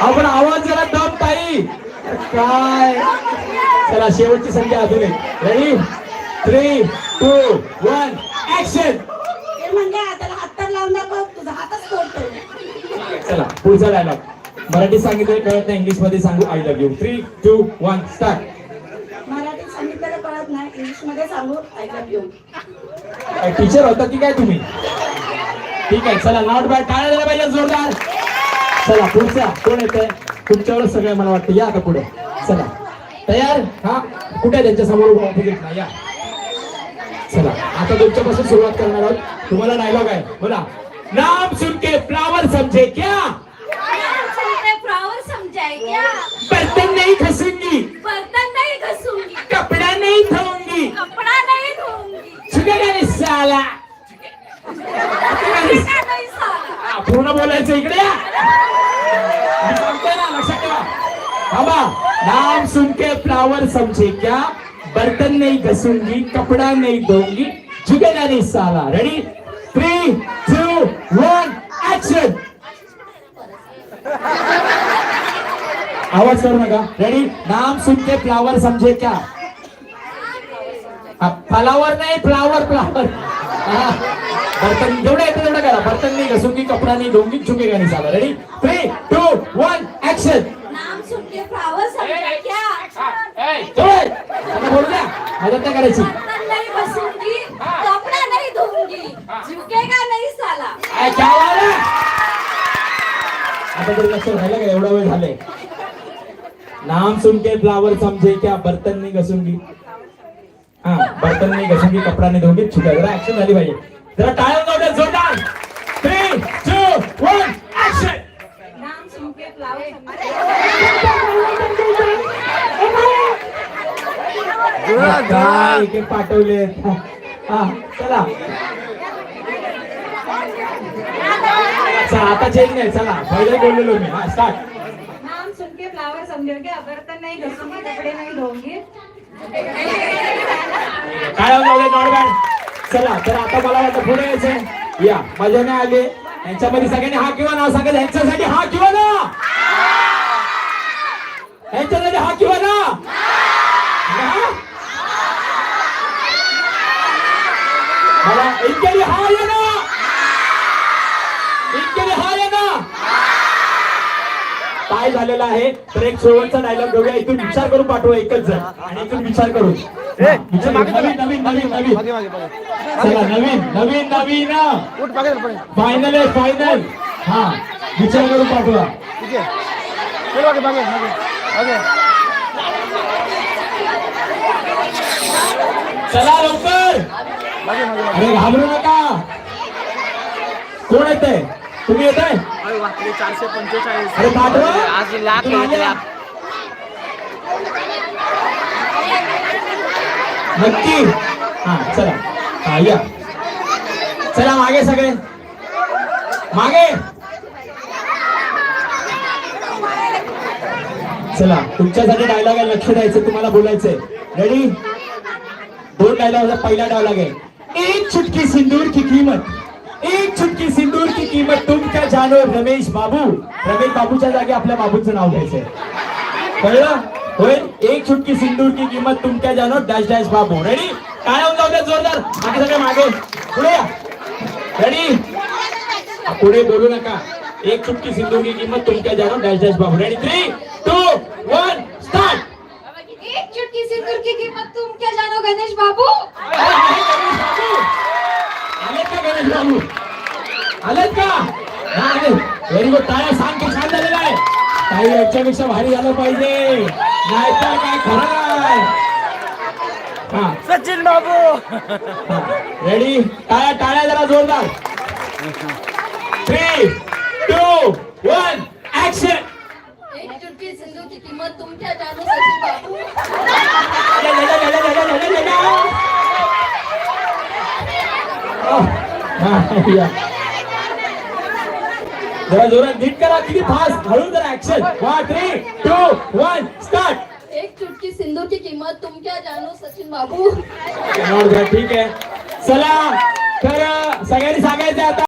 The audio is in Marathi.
आपण आवाज जरा दम ताई. काय? चला शेवटची संख्या अजून ready three two one action चला पुढचा डायलॉग मराठी सांगितलं कळत नाही इंग्लिशमध्ये सांगू I love you three two one start मराठीत सांगितलेलं कळत नाही इंग्लिशमध्ये सांगू आय लव्ह यू टीचर होता की काय तुम्ही? ठीक आहे चला नॉट बॅड टाळ्या झाल्या पाहिजे जोरदार. चला पुढचा कोण येत आहे तुमच्यावरच सगळं मला वाटतं. या आता पुढे. चला. तयार? हा? कुठे त्यांच्यासमोर ऑपोजिटला या. चला. आता तुमच्यापासून सुरुवात करणार आहोत. तुम्हाला डायलॉग आहे. बोला. नाम सुन के फ्लावर समझे क्या? बर्तन नहीं खसूंगी बर्तन नहीं घसूंगी कपड़ा नहीं धोऊंगी कपड़ा नहीं धोऊंगी नहीं साला ऐसा नहीं साला हा, पूर्ण बोलायचं इकडे सांगतोय ना लक्षात ठेवा. नाम सुनके फ्लावर समझे क्या? बर्तन नहीं घसूंगी कपड़ा नाही दोंगी झुकेगा नहीं साला. Ready three two one action आवाज करू नका. रेडी नाम सुनके फ्लावर समझे क्या? फ्लावर नाही फ्लावर फ्लावर. बर्तन जेवढं येतं तेवढं करा. बर्तन नाही घसूंगी कपडा नाही धोंगी झुकेगा नहीं साला ready three two one action नाम सुन के फ्लावर क्या बोलू द्या. मदत नाही करायची. बर्तन नहीं घसूंगी. कपड़ा नहीं धोऊंगी झुकेगा नहीं साला? काय क्या वाला? आता तरी लक्ष राहिलं का? एवढा वेळ झाले नाम सुन के फ्लावर समझे क्या? बर्तन नहीं घसूंगी. हा बर्तन नहीं घसूंगी कपडा नहीं धोंगी छुट्या जरा ऍक्शन झाली पाहिजे. जरा टाळ्या जाऊ जोरदार. थ्री टू वन ऍक्शन नाम सुन के फ्लावर काय एक एक पाठवले. हा चला. आता चेंज नाही चला. पहिले बोललेलो मी. हा स्टार्ट नाम सुन के फ्लावर समझोगे बर्तन नहीं घसूंगी कपड़े नहीं धोऊंगी काय नॉट बॅड चला तर आता मला याचं पुढे यायचंय. या मजाने आले. यांच्यामध्ये सगळ्यांनी हा किंवा नाव सांगा यांच्यासाठी हा किंवा ना. यांच्यासाठी हा किंवा ना? मला इतके हा ये ना इतके हा ये ना काय झालेलं आहे? तर एक शेवटचा डायलॉग घेऊया. इथून विचार करून पाठवा एकच जण. आणि इथून विचार करून. नवीन नवीन नवीन नवीन चला नवीन नवीन नवीन फायनल आहे फायनल हा विचार करून पाठवा. चल लवकर. अरे घाबरू नका. कोण येत आहे तुम्ही येत आहे? अरे चारशे पंचेचाळीस. अरे पाठवा. आज लाख तुम्ही आले? लाख. नक्की. हा चला. हा या. चला मागे सगळे. मागे. चला तुमच्यासाठी डायलॉग आहे लक्ष द्यायचं तुम्हाला बोलायचंय. रेडी दोन डायलॉग पहिला डायलॉग आहे. एक चुटकी सिंदूर की कीमत. एक चुटकी सिंदूर की कीमत तुम क्या जानो रमेश बाबू रमेश बाबूच्या जागी आपल्या बाबूचं नाव घ्यायचंय. कळलं? होईल एक चुटकी सिंदूर की किंमत तुम क्या जानो डॅश डॅश बाबू. रेडी काय होऊन जाऊ द्या जोरदार? बाकी सगळे मागे. पुढे रेडी पुढे बोलू नका. एक चुटकी सिंदूर की किंमत तुम क्या जानो डॅश डॅश बाबू. Ready three two one start एक चुटकी सिंदूर की कीमत तुम क्या जानो गणेश बाबू. का गणेश बाबू? आलेत का? व्हेरी गुड टाळ्या सांग की छान झालेला आहे. काही याच्यापेक्षा भारी झालं पाहिजे. नाहीतर काय खरं नाही हा. सचिन बाबू. रेडी टाळ्या टाळ्या जरा जोरदार. थ्री टू वन ऍक्शन एक चुटकी सिंदूर की कीमत तुम क्या जानो सचिन बाबू. जरा जोरात नीट करा किती फास्ट हळू जरा action one three two one start एक चुटकी सिंदूर की कीमत तुम क्या जानो सचिन बाबू. ठीक आहे. चला तर सगळ्यांनी सांगायचं आता.